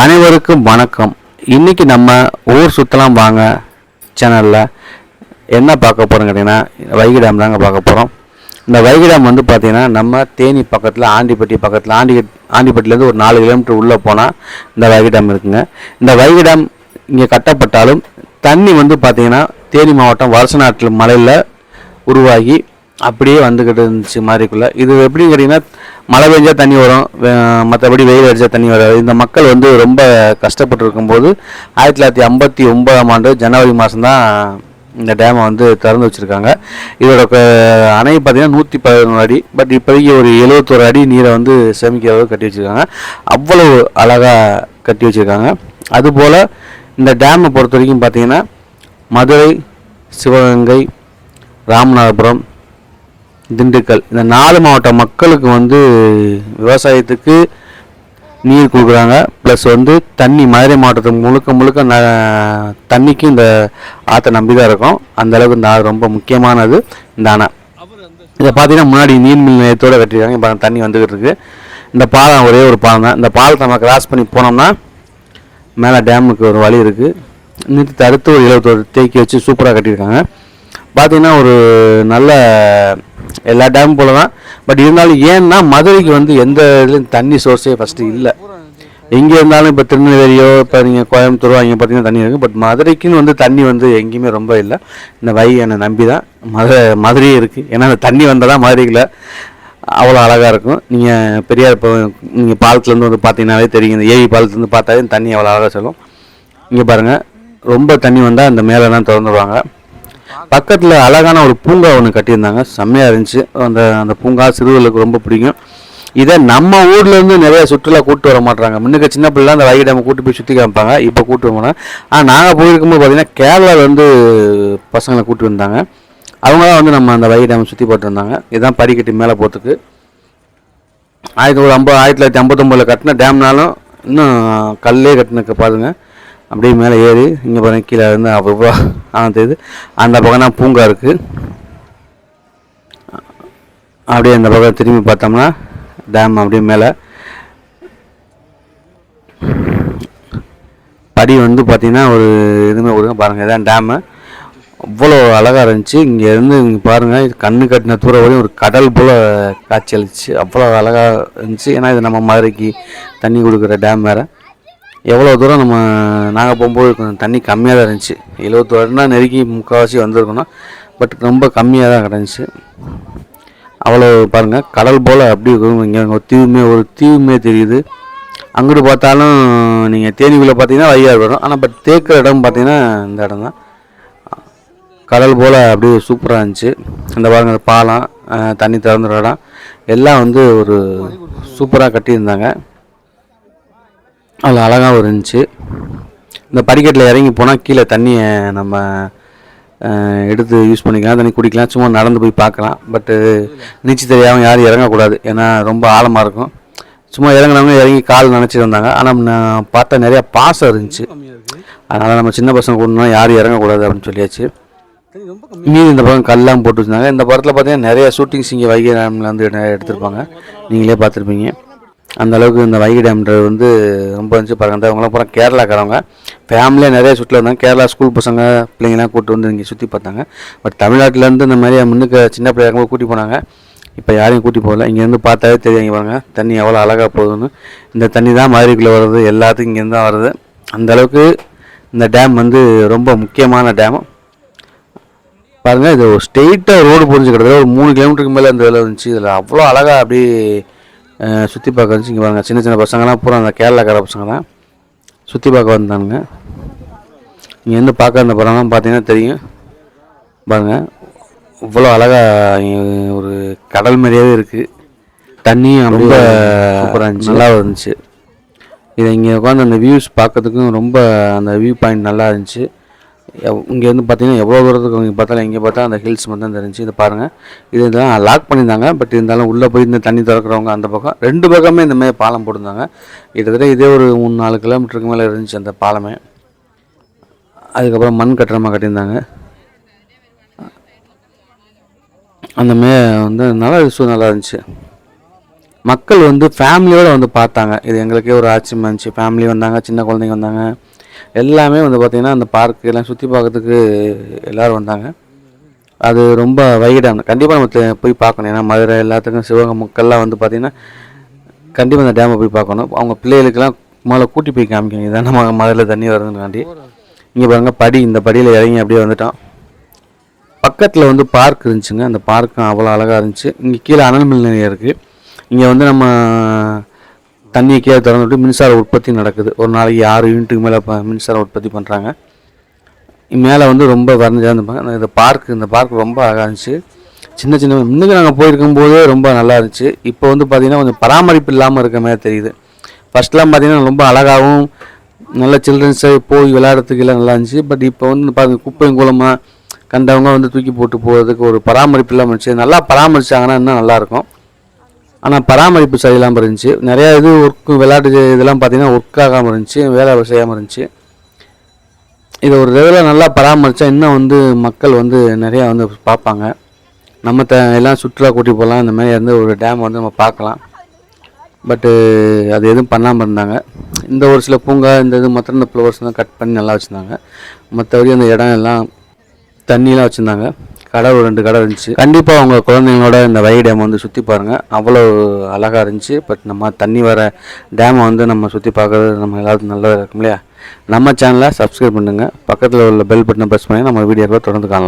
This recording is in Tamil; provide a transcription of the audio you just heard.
அனைவருக்கும் வணக்கம். இன்றைக்கி நம்ம ஊர் சுற்றலாம் வாங்க சேனலில் என்ன பார்க்க போகிறோம் கேட்டிங்கன்னா வைகை டேம் தாங்க பார்க்க போகிறோம் இந்த வைகை டேம் வந்து பார்த்திங்கன்னா நம்ம தேனி பக்கத்தில் ஆண்டிப்பட்டி பக்கத்தில் ஆண்டி ஆண்டிப்பட்டிலேருந்து ஒரு நாலு கிலோமீட்டர் உள்ளே போனால் இந்த வைகை டேம் இருக்குங்க. இந்த வைகை டேம் இங்கே கட்டப்பட்டாலும் தண்ணி வந்து பார்த்திங்கன்னா தேனி மாவட்டம் வருஷ நாட்டில் மலையில் உருவாகி அப்படியே வந்துக்கிட்டு இருந்துச்சு மாதிரிக்குள்ளே. இது எப்படின்னு கேட்டிங்கன்னா மழை பெஞ்சா தண்ணி வரும் மற்றபடி வெயில் அடித்தா தண்ணி வராது. இந்த மக்கள் வந்து ரொம்ப கஷ்டப்பட்டு இருக்கும்போது ஆயிரத்தி தொள்ளாயிரத்தி ஐம்பத்தி ஒன்பதாம் ஆண்டு ஜனவரி மாதம்தான் இந்த டேமை வந்து திறந்து வச்சுருக்காங்க. இதோட க- அணை பார்த்திங்கன்னா நூற்றி பதினொரு அடி பட் இப்போதைக்கு ஒரு எழுபத்தோரு அடி நீரை வந்து சேமிக்கிற அளவுக்கு கட்டி வச்சுருக்காங்க. அவ்வளவு அழகாக கட்டி வச்சுருக்காங்க. அதுபோல் இந்த டேமை பொறுத்த வரைக்கும் பார்த்தீங்கன்னா மதுரை சிவகங்கை ராமநாதபுரம் திண்டுக்கல். இந்த நாலு மாவட்ட மக்களுக்கு வந்து விவசாயத்துக்கு நீர் கொடுக்குறாங்க. ப்ளஸ் வந்து தண்ணி மதுரை மாவட்டத்துக்கு முழுக்க முழுக்க ந தண்ணிக்கு இந்த ஆற்றை நம்பி தான் இருக்கும் அந்தளவுக்கு இந்த ஆறு ரொம்ப முக்கியமானது. இந்த அணை. இதை பார்த்தீங்கன்னா முன்னாடி நீர்மின் நிலையத்தோடு கட்டியிருக்காங்க இப்போ தண்ணி வந்துக்கிட்டு இருக்கு. இந்த பாலம் ஒரே ஒரு பாலம் தான். இந்த பாலத்தை நம்ம கிராஸ் பண்ணி போனோம்னா மேலே டேமுக்கு ஒரு வழி இருக்குது நிறுத்தி தடுத்து ஒரு இருபத்தோரு தேக்கி வச்சு சூப்பராக கட்டியிருக்காங்க. பார்த்தீங்கன்னா ஒரு நல்ல எல்லா டேமும் போல தான் பட் இருந்தாலும் ஏன்னா மதுரைக்கு வந்து எந்த இதுலையும் தண்ணி சோர்ஸே ஃபஸ்ட்டு இல்லை. எங்கே இருந்தாலும் இப்போ திருநெல்வேலியோ இப்போ நீங்கள் கோயம்புத்தூரோ அங்கே பார்த்தீங்கன்னா தண்ணி இருக்குது பட் மதுரைக்குன்னு வந்து தண்ணி வந்து எங்கேயுமே ரொம்ப இல்லை. இந்த வை என்னை நம்பி தான் மதுரை மதுரையே இருக்குது ஏன்னா அந்த தண்ணி வந்தால் தான் மதுரைக்குள்ள அவ்வளோ அழகாக இருக்கும். நீங்கள் பெரியார் இப்போ நீங்கள் பாலத்துலேருந்து வந்து பார்த்தீங்கன்னாவே தெரியும். இந்த ஏவி பாலத்துலேருந்து பார்த்தாலே தண்ணி அவ்வளோ அழகாக செல்லும். இங்கே பாருங்கள் ரொம்ப தண்ணி வந்தால் அந்த மேலெல்லாம் திறந்துடுவாங்க திறந்துருவாங்க. பக்கத்தில் அழகான ஒரு பூங்கா ஒன்று கட்டியிருந்தாங்க. செம்மையாக இருந்துச்சு. அந்த அந்த பூங்கா சிறுவர்களுக்கு ரொம்ப பிடிக்கும். இதை நம்ம ஊர்லேருந்து நிறைய சுற்றுலா கூப்பிட்டு வர மாட்டாங்க முன்னுக்கு சின்ன பிள்ளை அந்த வைகை டேமை கூட்டு போய் சுற்றி காமிப்பாங்க. இப்போ கூட்டு வர ஆனால் நாங்கள் போயிருக்கும்போது பார்த்தீங்கன்னா கேரளாவில் வந்து பசங்களை கூப்பிட்டு வந்தாங்க. அவங்க தான் வந்து நம்ம அந்த வைகை டேமை சுற்றி போட்டு இதுதான் படிக்கட்டு மேலே போகிறதுக்கு ஆயிரத்தி தொள்ளாயிரத்தி ஐம்பது ஆயிரத்தி தொள்ளாயிரத்தி ஐம்பத்தொம்பதில் கட்டின டேம்னாலும் இன்னும் கல்லே கட்டினக்கு பாருங்கள் அப்படியே மேலே ஏறி. இங்கே பாருங்க கீழே இருந்து அவ்வளோ ஆனது தெரியுது அந்த பக்கம் தான் பூங்கா இருக்குது அப்படியே அந்த பக்கம் திரும்பி பார்த்தோம்னா டேம் அப்படியே மேலே. படி வந்து பார்த்தீங்கன்னா ஒரு இதுமே கொடுங்க பாருங்கள் இதான் டேமு அவ்வளோ அழகாக இருந்துச்சு. இங்கே இருந்து இங்கே பாருங்கள் இது கண்ணு கட்டின தூரம் வரையும் ஒரு கடல் போல் காட்சி அளிச்சு அவ்வளோ அழகாக இருந்துச்சு. ஏன்னா இது நம்ம மதுரைக்கு தண்ணி கொடுக்குற டேம் வேறு. எவ்வளோ தூரம் நம்ம நாங்கள் போகும்போது கொஞ்சம் தண்ணி கம்மியாக தான் இருந்துச்சு. எழுபத்தோரு வருடம்னா நெருக்கி முக்கால்வாசி வந்திருக்கணும் பட் ரொம்ப கம்மியாக தான் கிடந்துச்சு. அவ்வளோ பாருங்கள் கடல் போல் அப்படி இருக்கும். இங்கே ஒரு தீவுமே ஒரு தீவுமே தெரியுது. அங்கிட்டு பார்த்தாலும் நீங்கள் தேனிக்குள்ளே பார்த்தீங்கன்னா வையாறு வரும் ஆனால் பட் தேக்கிற இடம் பார்த்தீங்கன்னா இந்த இடம் தான். கடல் போல் அப்படியே சூப்பராக இருந்துச்சு. இந்த பாருங்க பாலம் தண்ணி திறந்துற இடம். எல்லாம் வந்து ஒரு சூப்பராக கட்டியிருந்தாங்க. அதில் அழகாகவும் இருந்துச்சு. இந்த படிக்கட்டில் இறங்கி போனால் கீழே தண்ணியை நம்ம எடுத்து யூஸ் பண்ணிக்கலாம். தண்ணி குடிக்கலாம். சும்மா நடந்து போய் பார்க்கலாம். பட்டு நீச்சல் தெரியாமல் யாரும் இறங்கக்கூடாது. ஏன்னா ரொம்ப ஆழமாக இருக்கும். சும்மா இறங்குனவங்க இறங்கி கால் நினச்சிட்டு வந்தாங்க ஆனால் நான் பார்த்தா நிறையா பாசம் இருந்துச்சு. அதனால் நம்ம சின்ன பசங்க கூடனா யாரும் இறங்கக்கூடாது அப்படின்னு சொல்லியாச்சு. மீதி இந்த பக்கம் கல்லாம் போட்டு வச்சிருந்தாங்க இந்த படத்தில் பார்த்தீங்கன்னா நிறைய ஷூட்டிங்ஸ் இங்கே வைகை டேமில் வந்து எடுத்திருப்பாங்க. நீங்களே பார்த்துருப்பீங்க. அந்த அளவுக்கு இந்த வைகை டேம்ன்றது வந்து ரொம்ப இருந்துச்சு. பாருங்க அவங்களாம் பூரா கேரளாக்காரவங்க. ஃபேமிலியாக நிறைய சுற்றுலா இருந்தாங்க. கேரளா ஸ்கூல் பசங்க பிள்ளைங்களாம் கூப்பிட்டு வந்து இங்கே சுற்றி பார்த்தாங்க. பட் தமிழ்நாட்டிலேருந்து இந்த மாதிரி முன்னுக்கு சின்ன பிள்ளையாக இருக்கும்போது கூட்டி போனாங்க. இப்போ யாரையும் கூட்டி போகல. இங்கேருந்து பார்த்தாவே தெரியும் இங்கே பாருங்க. தண்ணி எவ்வளோ அழகாக போகுதுன்னு. இந்த தண்ணி தான் மாதிரிக்குள்ளே வருது எல்லாத்துக்கும் இங்கேருந்து தான் வருது அந்த அளவுக்கு இந்த டேம் வந்து ரொம்ப முக்கியமான டேம். பாருங்க இது ஒரு ஸ்ட்ரெயிட்டாக ரோடு புரிஞ்சு ஒரு மூணு கிலோமீட்டருக்கு மேலே இந்த இதில் இருந்துச்சு. இதில் அவ்வளோ அழகாக அப்படியே சுற்றி பார்க்க இருந்துச்சு இங்கே பாருங்க சின்ன சின்ன பசங்கலாம் பூரா அந்த கேரளாக்கார பசங்க தான் சுற்றி பார்க்க வந்தானுங்க. இங்கேருந்து பார்க்க அந்த படம்லாம் பார்த்தீங்கன்னா தெரியும். பாருங்க இவ்வளோ அழகாக ஒரு கடல் மாதிரியாவே இருக்குது தண்ணியும் ரொம்ப சூப்பராக இருந்துச்சு. நல்லா இருந்துச்சு. இதை இங்கே உட்காந்து அந்த வியூஸ் பார்க்கறதுக்கும் ரொம்ப அந்த வியூ பாயிண்ட் நல்லா இருந்துச்சு. இங்கே வந்து பார்த்தீங்கன்னா எவ்வளோ தூரத்துக்கு இங்கே பார்த்தாலும் எங்கே பார்த்தா அந்த ஹில்ஸ் மட்டும் தான் தெரிஞ்சு இதை பாருங்கள் இது இதெல்லாம் லாக் பண்ணியிருந்தாங்க. பட் இருந்தாலும் உள்ளே போய் இந்த தண்ணி திறக்கிறவங்க அந்த பக்கம் ரெண்டு பக்கமே இந்த மாதிரி பாலம் போட்டிருந்தாங்க. கிட்டத்தட்ட இதே ஒரு மூணு நாலு கிலோமீட்டருக்கு மேலே இருந்துச்சு அந்த பாலமே. அதுக்கப்புறம் மண் கட்டுறமாக கட்டியிருந்தாங்க. அந்த மே வந்து நல்லா விஷயம் நல்லா இருந்துச்சு. மக்கள் வந்து ஃபேமிலியோடு வந்து பார்த்தாங்க. இது எங்களுக்கே ஒரு ஆச்சரியமாக இருந்துச்சு. ஃபேமிலி வந்தாங்க சின்ன குழந்தைங்க வந்தாங்க. எல்லாமே வந்து பார்த்திங்கன்னா அந்த பார்க் எல்லாம் சுற்றி பார்க்கறதுக்கு எல்லோரும் வந்தாங்க. அது ரொம்ப வைகிடாங்க கண்டிப்பாக நம்ம போய் பார்க்கணும். ஏன்னா மதுரை எல்லாத்துக்கும் சிவகங்கை மக்கள்லாம் வந்து பார்த்திங்கன்னா கண்டிப்பாக அந்த டேமை போய் பார்க்கணும். அவங்க பிள்ளைகளுக்கெல்லாம் முதல்ல கூட்டி போய் காமிக்கணும். இதான் நம்ம மதுரையில் தண்ணி வருதுங்காண்டி இங்கே பாருங்க படி இந்த படியில் இறங்கி அப்படியே வந்துட்டோம் பக்கத்தில் வந்து பார்க் இருந்துச்சுங்க. அந்த பார்க்கும் அவ்வளோ அழகாக இருந்துச்சு. இங்கே கீழே அனல் மில் நிலையம் இருக்குது இங்கே வந்து நம்ம தண்ணியை கீழே திறந்து விட்டு மின்சார உற்பத்தி நடக்குது. ஒரு நாளைக்கு ஆறு யூனிட்டுக்கு மேலே மின்சார உற்பத்தி பண்ணுறாங்க மேலே வந்து ரொம்ப வரைஞ்சா இருப்பாங்க இந்த பார்க் இந்த பார்க் ரொம்ப அழகாக இருந்துச்சு. சின்ன சின்ன முன்னுக்கு நாங்கள் போயிருக்கும்போதே ரொம்ப நல்லா இருந்துச்சு. இப்போ வந்து பார்த்திங்கன்னா கொஞ்சம் பராமரிப்பு இல்லாமல் இருக்க மாதிரி தெரியுது. ஃபஸ்ட்லாம் பார்த்திங்கன்னா ரொம்ப அழகாகவும் நல்ல சில்ட்ரன்ஸை போய் விளையாடுறதுக்கு எல்லாம் நல்லா இருந்துச்சு. பட் இப்போ வந்து பார்த்து குப்பையும் கூலமாக கண்டவங்க வந்து தூக்கி போட்டு போகிறதுக்கு ஒரு பராமரிப்பு இல்லாமல் இருந்துச்சு. நல்லா பராமரித்தாங்கன்னா இன்னும் நல்லாயிருக்கும் ஆனால் பராமரிப்பு சரியில்லாமல் இருந்துச்சு. நிறையா இது ஒர்க்கு விளையாட்டு இதெல்லாம் பார்த்தீங்கன்னா ஒர்க் ஆகாமல் இருந்துச்சு வேலை செய்யாமல் இருந்துச்சு. இதை ஒரு ரெகுலர் நல்லா பராமரித்தா இன்னும் வந்து மக்கள் வந்து நிறையா வந்து பார்ப்பாங்க. நம்ம த எல்லாம் சுற்றுலா கூட்டி போகலாம் இந்த மாதிரி வந்து ஒரு டேம் வந்து நம்ம பார்க்கலாம். பட்டு அது எதுவும் பண்ணாமல் இருந்தாங்க. இந்த ஒரு சில பூங்கா இந்த இது மற்ற இந்த ஃப்ளவர்ஸ்லாம் கட் பண்ணி நல்லா வச்சுருந்தாங்க. மற்றபடி அந்த இடம் எல்லாம் தண்ணியெலாம் வச்சுருந்தாங்க. கடை ஒரு ரெண்டு கடை இருந்துச்சு. கண்டிப்பாக அவங்க குழந்தைங்களோட இந்த வை டேம் வந்து சுற்றி பாருங்கள் அவ்வளோ அழகாக இருந்துச்சு. பட் நம்ம தண்ணி வர டேமை வந்து நம்ம சுற்றி பார்க்கறது நம்ம எல்லாருக்கும் நல்லதாக இருக்கும் இல்லையா? நம்ம சேனலை சப்ஸ்கிரைப் பண்ணுங்கள் பக்கத்தில் உள்ள பெல் பட்டனை ப்ரெஸ் பண்ணி நம்ம வீடியோவை தொடர்ந்து காணலாம்.